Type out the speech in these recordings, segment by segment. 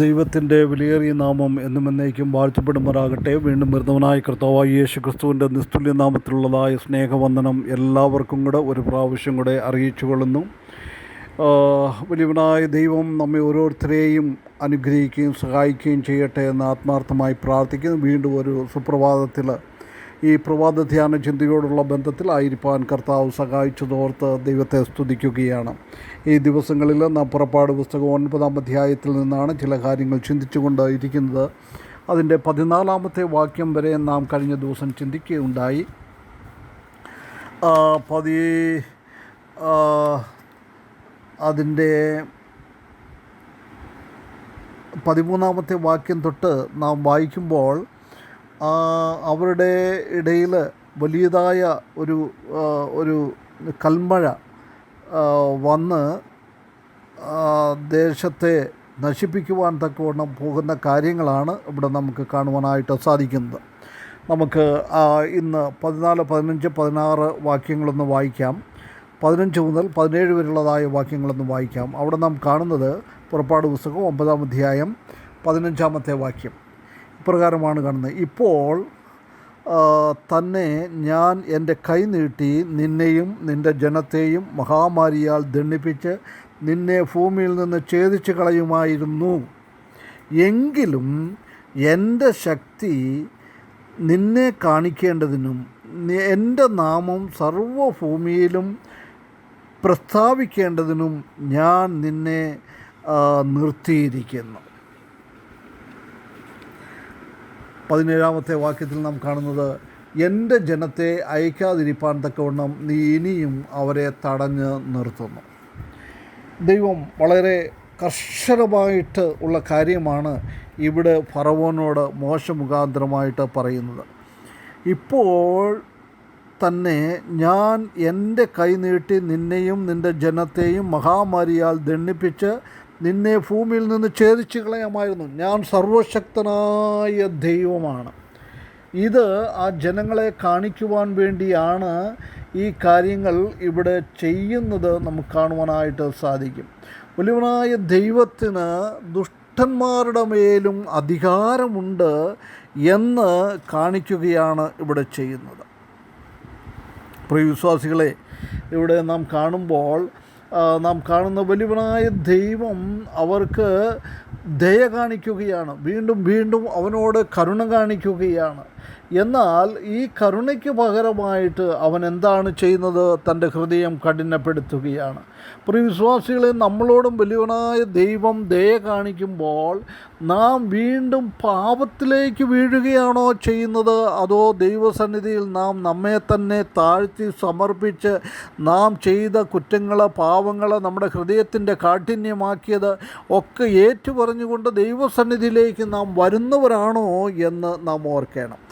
ദൈവത്തിന്റെ വിലയേറിയ നാമം എന്നും എന്നേക്കും വാഴ്ത്തപ്പെടുമാറാകട്ടെ. വീണ്ടും വരുന്നവനായ കർത്താവായി യേശു ക്രിസ്തുവിന്റെ നിസ്തുല്യ നാമത്തിലുള്ളതായ സ്നേഹവന്ദനം എല്ലാവർക്കും കൂടെ ഒരു പ്രാവശ്യം കൂടെ അറിയിച്ചു കൊള്ളുന്നു. വലിയവനായ ദൈവം നമ്മെ ഓരോരുത്തരെയും അനുഗ്രഹിക്കുകയും സഹായിക്കുകയും ചെയ്യട്ടെ എന്ന് ആത്മാർത്ഥമായി പ്രാർത്ഥിക്കുന്നു. വീണ്ടും ഒരു സുപ്രഭാതത്തിൽ ഈ പ്രഭാത ധ്യാന ചിന്തയോടുള്ള ബന്ധത്തിലായിരിക്കാൻ കർത്താവ് സഹായിച്ചതോർത്ത് ദൈവത്തെ സ്തുതിക്കുകയാണ്. ഈ ദിവസങ്ങളിൽ നാം പുറപ്പാട് പുസ്തകം ഒൻപതാം അധ്യായത്തിൽ നിന്നാണ് ചില കാര്യങ്ങൾ ചിന്തിച്ചുകൊണ്ട് ഇരിക്കുന്നത്. അതിന്റെ പതിനാലാമത്തെ വാക്യം വരെ നാം കഴിഞ്ഞ ദിവസം ചിന്തിക്കുകയുണ്ടായി. പതി അതിന്റെ പതിമൂന്നാമത്തെ വാക്യം തൊട്ട് നാം വായിക്കുമ്പോൾ അവരുടെ ഇടയിൽ വലിയതായ ഒരു ഒരു കൽമഴ വന്ന് ദേശത്തെ നശിപ്പിക്കുവാൻ തക്കവണ്ണം പോകുന്ന കാര്യങ്ങളാണ് ഇവിടെ നമുക്ക് കാണുവാനായിട്ട് സാധിക്കുന്നത്. നമുക്ക് ഇന്ന് പതിനാല് പതിനഞ്ച് പതിനാറ് വാക്യങ്ങളൊന്ന് വായിക്കാം. പതിനഞ്ച് മുതൽ പതിനേഴ് വരെയുള്ളതായ വാക്യങ്ങളൊന്ന് വായിക്കാം. അവിടെ നാം കാണുന്നത് പുറപ്പാട് പുസ്തകം ഒമ്പതാം അധ്യായം പതിനഞ്ചാമത്തെ വാക്യം. ഇപ്രകാരമാണ് കാണുന്നത്. ഇപ്പോൾ തന്നെ ഞാൻ എന്റെ കൈ നീട്ടി നിന്നെയും നിന്റെ ജനത്തെയും മഹാമാരിയാൽ ദണ്ഡിപ്പിച്ച് നിന്നെ ഭൂമിയിൽ നിന്ന് ഛേദിച്ച് കളയുമായിരുന്നു. എങ്കിലും എന്റെ ശക്തി നിന്നെ കാണിക്കേണ്ടതിനും എന്റെ നാമം സർവഭൂമിയിലും പ്രസ്താവിക്കേണ്ടതിനും ഞാൻ നിന്നെ നിർത്തിയിരിക്കുന്നു. പതിനേഴാമത്തെ വാക്യത്തിൽ നാം കാണുന്നത് എന്റെ ജനത്തെ അയക്കാതിരിപ്പാൻ തക്കവണ്ണം നീ ഇനിയും അവരെ തടഞ്ഞ് നിർത്തുന്നു. ദൈവം വളരെ കർശനമായിട്ട് ഉള്ള കാര്യമാണ് ഇവിടെ ഫറവോനോട് മോശമുഖാന്തരമായിട്ട് പറയുന്നത്. ഇപ്പോൾ തന്നെ ഞാൻ എന്റെ കൈ നീട്ടി നിന്നെയും നിന്റെ ജനത്തെയും മഹാമാരിയാൽ ദണ്ഡിപ്പിച്ച് നിന്നെ ഭൂമിയിൽ നിന്ന് ഛേദിച്ച് കളയാമായിരുന്നു. ഞാൻ സർവശക്തനായ ദൈവമാണ്. ഇത് ആ ജനങ്ങളെ കാണിക്കുവാൻ വേണ്ടിയാണ് ഈ കാര്യങ്ങൾ ഇവിടെ ചെയ്യുന്നത് നമുക്ക് കാണുവാനായിട്ട് സാധിക്കും. വലിയവനായ ദൈവത്തിന് ദുഷ്ടന്മാരുടെ മേലും അധികാരമുണ്ട് എന്ന് കാണിക്കുകയാണ് ഇവിടെ ചെയ്യുന്നത്. പ്രിയവിശ്വാസികളെ ഇവിടെ നാം കാണുമ്പോൾ നാം കാണുന്ന വലിയവനായ ദൈവം അവർക്ക് ദയ കാണിക്കുകയാണ്. വീണ്ടും വീണ്ടും അവനോട് കരുണ കാണിക്കുകയാണ്. എന്നാൽ ഈ കരുണയ്ക്ക് പകരമായിട്ട് അവൻ എന്താണ് ചെയ്യുന്നത്? തന്റെ ഹൃദയം കഠിനപ്പെടുത്തുകയാണ്. പ്രിയ വിശ്വാസികളെ നമ്മളോടും വലിയവനായ ദൈവം ദയ കാണിക്കുമ്പോൾ നാം വീണ്ടും പാപത്തിലേക്ക് വീഴുകയാണോ ചെയ്യുന്നത്? അതോ ദൈവസന്നിധിയിൽ നാം നമ്മെ തന്നെ താഴ്ത്തി സമർപ്പിച്ച് നാം ചെയ്ത കുറ്റങ്ങളെ പാവങ്ങൾ നമ്മുടെ ഹൃദയത്തിന്റെ കാഠിന്യമാക്കിയത് ഒക്കെ ഏറ്റുപറഞ്ഞുകൊണ്ട് ദൈവസന്നിധിയിലേക്ക് നാം വരുന്നവരാണോ എന്ന് നാം ഓർക്കണം.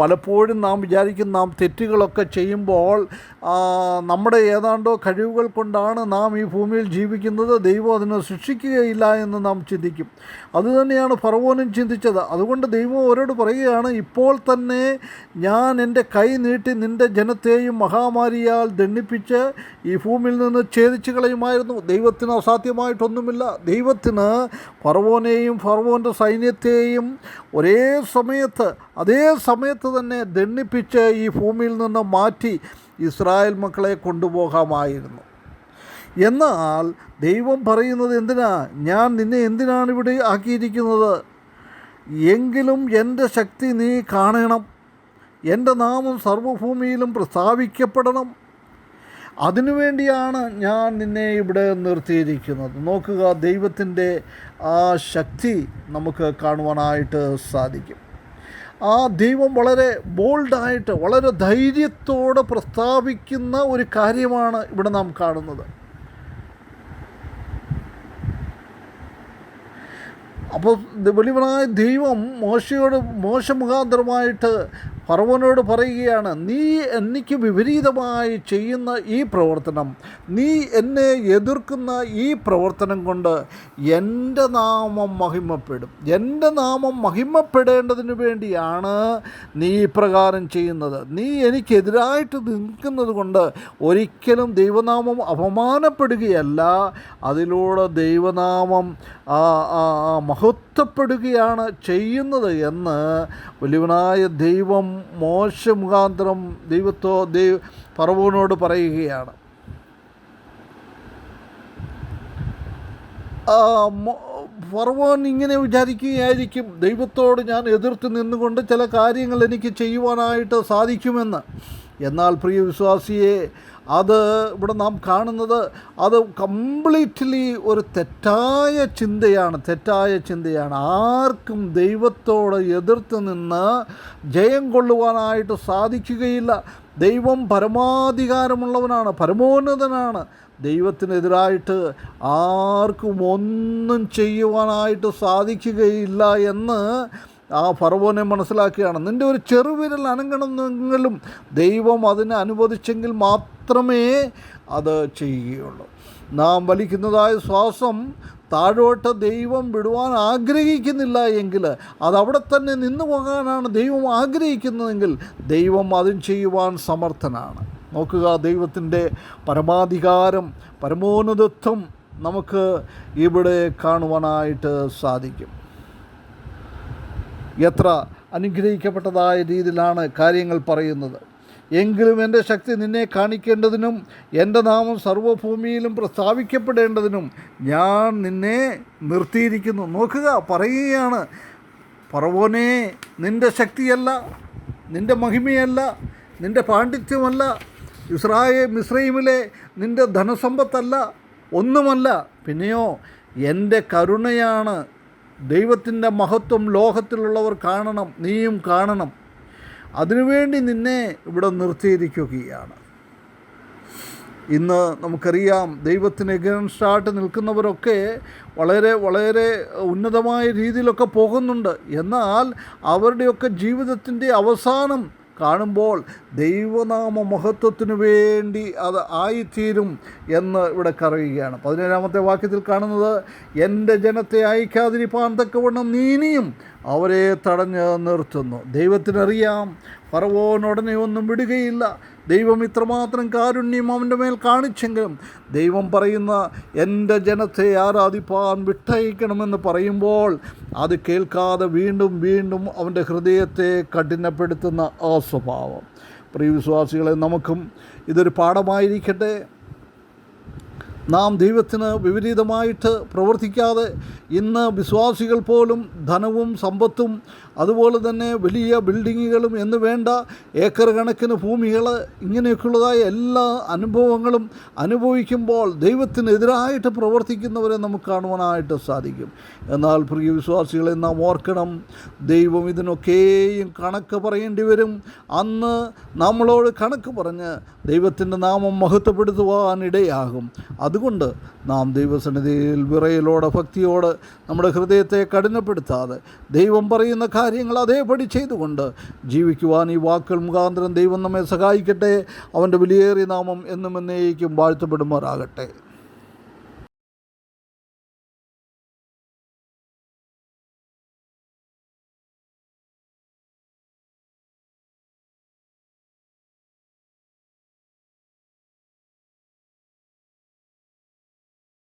പലപ്പോഴും നാം വിചാരിക്കും നാം തെറ്റുകളൊക്കെ ചെയ്യുമ്പോൾ നമ്മുടെ ഏതാണ്ടോ കഴിവുകൾ കൊണ്ടാണ് നാം ഈ ഭൂമിയിൽ ജീവിക്കുന്നത്. ദൈവം അതിനെ ശിക്ഷിക്കുകയില്ല എന്ന് നാം ചിന്തിക്കും. അതുതന്നെയാണ് ഫറവോനും ചിന്തിച്ചത്. അതുകൊണ്ട് ദൈവം അവരോട് പറയുകയാണ് ഇപ്പോൾ തന്നെ ഞാൻ എന്റെ കൈ നീട്ടി നിന്റെ ജനത്തെയും മഹാമാരിയാൽ ദണ്ണിപ്പിച്ച് ഈ ഭൂമിയിൽ നിന്ന് ഛേദിച്ചു കളയുമായിരുന്നു. ദൈവത്തിന് അസാധ്യമായിട്ടൊന്നുമില്ല. ദൈവത്തിന് ഫറവോനെയും ഫറവോന്റെ സൈന്യത്തെയും ഒരേ സമയത്ത് അതേ സമയത്ത് തന്നെ ദണ്ണിപ്പിച്ച് ഈ ഭൂമിയിൽ നിന്ന് മാറ്റി ഇസ്രായേൽ മക്കളെ കൊണ്ടുപോകാമായിരുന്നു. എന്നാൽ ദൈവം പറയുന്നത് എന്തിനാ? ഞാൻ നിന്നെ എന്തിനാണ് ഇവിടെ ആക്കിയിരിക്കുന്നത്? എങ്കിലും എന്റെ ശക്തി നീ കാണണം. എന്റെ നാമം സർവഭൂമിയിലും പ്രസ്താവിക്കപ്പെടണം. അതിനുവേണ്ടിയാണ് ഞാൻ നിന്നെ ഇവിടെ നിർത്തിയിരിക്കുന്നത്. നോക്കുക ദൈവത്തിന്റെ ആ ശക്തി നമുക്ക് കാണുവാനായിട്ട് സാധിക്കും. ആ ദൈവം വളരെ ബോൾഡായിട്ട് വളരെ ധൈര്യത്തോടെ പ്രസ്താവിക്കുന്ന ഒരു കാര്യമാണ് ഇവിടെ നാം കാണുന്നത്. അപ്പോൾ വലിയവനായ ദൈവം മോശയോട് മോശ മുഖാന്തരമായിട്ട് ഫറവനോട് പറയുകയാണ് നീ എനിക്ക് വിപരീതമായി ചെയ്യുന്ന ഈ പ്രവർത്തനം നീ എന്നെ എതിർക്കുന്ന ഈ പ്രവർത്തനം കൊണ്ട് എന്റെ നാമം മഹിമപ്പെടും. എന്റെ നാമം മഹിമപ്പെടേണ്ടതിന് വേണ്ടിയാണ് നീ ഇപ്രകാരം ചെയ്യുന്നത്. നീ എനിക്കെതിരായിട്ട് നിൽക്കുന്നത് കൊണ്ട് ഒരിക്കലും ദൈവനാമം അപമാനപ്പെടുകയല്ല. അതിലൂടെ ദൈവനാമം മഹത്വപ്പെടുകയാണ് ചെയ്യുന്നത് എന്ന് വലിയവനായ ദൈവം മോശ മുഖാന്തരം ദൈവത്തോ ദൈവ പറവോനോട് പറയുകയാണ്. മോ- ഇങ്ങനെ വിചാരിക്കുകയായിരിക്കും ദൈവത്തോട് ഞാൻ എതിർത്ത് നിന്നുകൊണ്ട് ചില കാര്യങ്ങൾ എനിക്ക് ചെയ്യുവാനായിട്ട് സാധിക്കുമെന്ന്. എന്നാൽ പ്രിയ വിശ്വാസിയെ അത് ഇവിടെ നാം കാണുന്നത് അത് കംപ്ലീറ്റ്ലി ഒരു തെറ്റായ ചിന്തയാണ് തെറ്റായ ചിന്തയാണ്. ആർക്കും ദൈവത്തോട് എതിർത്ത് നിന്ന് ജയം കൊള്ളുവാനായിട്ട് സാധിക്കുകയില്ല. ദൈവം പരമാധികാരമുള്ളവനാണ് പരമോന്നതനാണ്. ദൈവത്തിനെതിരായിട്ട് ആർക്കും ഒന്നും ചെയ്യുവാനായിട്ട് സാധിക്കുകയില്ല എന്ന് ആ ഫറവോനെ മനസ്സിലാക്കുകയാണ് നിന്റെ ഒരു ചെറുവിരൽ അനങ്ങണമെന്നെങ്കിലും ദൈവം അതിനെ അനുവദിച്ചെങ്കിൽ മാത്രമേ അത് ചെയ്യുകയുള്ളൂ. നാം വലിക്കുന്നതായ ശ്വാസം താഴോട്ട് ദൈവം വിടുവാൻ ആഗ്രഹിക്കുന്നില്ല എങ്കിൽ അതവിടെ തന്നെ നിന്നു പോകാനാണ് ദൈവം ആഗ്രഹിക്കുന്നതെങ്കിൽ ദൈവം അതും ചെയ്യുവാൻ സമർത്ഥനാണ്. നോക്കുക ദൈവത്തിന്റെ പരമാധികാരം പരമോന്നതത്വം നമുക്ക് ഇവിടെ കാണുവാനായിട്ട് സാധിക്കും. എത്ര അനുഗ്രഹിക്കപ്പെട്ടതായ രീതിയിലാണ് കാര്യങ്ങൾ പറയുന്നത്. എങ്കിലും എന്റെ ശക്തി നിന്നെ കാണിക്കേണ്ടതിനും എന്റെ നാമം സർവഭൂമിയിലും പ്രസ്താവിക്കപ്പെടേണ്ടതിനും ഞാൻ നിന്നെ നിർത്തിയിരിക്കുന്നു. നോക്കുക പറയുകയാണ്. പറവോനെ നിന്റെ ശക്തിയല്ല നിന്റെ മഹിമയല്ല നിന്റെ പാണ്ഡിത്യമല്ല ഇസ്രായേൽ മിസ്രൈമിലെ നിന്റെ ധനസമ്പത്തല്ല ഒന്നുമല്ല. പിന്നെയോ എന്റെ കരുണയാണ് ദൈവത്തിന്റെ മഹത്വം ലോകത്തിലുള്ളവർ കാണണം നീയും കാണണം. അതിനുവേണ്ടി നിന്നെ ഇവിടെ നിർത്തിയിരിക്കുകയാണ്. ഇന്ന് നമുക്കറിയാം ദൈവത്തിന് എഗൻസ്റ്റായിട്ട് നിൽക്കുന്നവരൊക്കെ വളരെ വളരെ ഉന്നതമായ രീതിയിലൊക്കെ പോകുന്നുണ്ട്. എന്നാൽ അവരുടെയൊക്കെ ജീവിതത്തിന്റെ അവസാനം കാണുമ്പോൾ ദൈവനാമ മഹത്വത്തിനു വേണ്ടി അത് ആയിത്തീരും എന്ന് ഇവിടെ കറിയുകയാണ് പതിനേഴാമത്തെ വാക്യത്തിൽ കാണുന്നത് എന്റെ ജനത്തെ അയക്കാതിരിപ്പാൻ തക്കവണ്ണം നീനിയും അവരെ തടഞ്ഞ് നിർത്തുന്നു. ദൈവത്തിനറിയാം പറവോൻ ഉടനെ ഒന്നും വിടുകയില്ല. ദൈവം ഇത്രമാത്രം കാരുണ്യം അവന്റെ മേൽ കാണിച്ചെങ്കിലും ദൈവം പറയുന്ന എന്റെ ജനത്തെ ആരാധിപ്പാൻ വിട്ടയക്കണമെന്ന് പറയുമ്പോൾ അത് കേൾക്കാതെ വീണ്ടും വീണ്ടും അവന്റെ ഹൃദയത്തെ കഠിനപ്പെടുത്തുന്ന ആ സ്വഭാവം പ്രിയ വിശ്വാസികളെ നമുക്കും ഇതൊരു പാഠമായിരിക്കട്ടെ. നാം ദൈവത്തിന് വിപരീതമായിട്ട് പ്രവർത്തിക്കാതെ ഇന്ന് വിശ്വാസികൾ പോലും ധനവും സമ്പത്തും അതുപോലെ തന്നെ വലിയ ബിൽഡിങ്ങുകളും എന്ന് വേണ്ട ഏക്കർ കണക്കിന് ഭൂമികൾ ഇങ്ങനെയൊക്കെയുള്ളതായ എല്ലാ അനുഭവങ്ങളും അനുഭവിക്കുമ്പോൾ ദൈവത്തിനെതിരായിട്ട് പ്രവർത്തിക്കുന്നവരെ നമുക്ക് കാണുവാനായിട്ട് സാധിക്കും. എന്നാൽ പ്രിയ വിശ്വാസികളെ നാം ഓർക്കണം ദൈവം ഇതിനൊക്കെയും കണക്ക് പറയേണ്ടി വരും. അന്ന് നമ്മളോട് കണക്ക് പറഞ്ഞ് ദൈവത്തിന്റെ നാമം മഹത്വപ്പെടുത്തുവാനിടയാകും. അതുകൊണ്ട് നാം ദൈവസന്നിധിയിൽ വിറയലോടെ ഭക്തിയോട് നമ്മുടെ ഹൃദയത്തെ കഠിനപ്പെടുത്താതെ ദൈവം പറയുന്ന കാര്യങ്ങൾ അതേപടി ചെയ്തുകൊണ്ട് ജീവിക്കുവാൻ ഈ വാക്കുകൾ മുഖാന്തരം ദൈവം നമ്മെ സഹായിക്കട്ടെ. അവന്റെ വിലയേറിയ നാമം എന്നും എന്നേക്കും വാഴ്ത്തപ്പെടുമാറാകട്ടെ.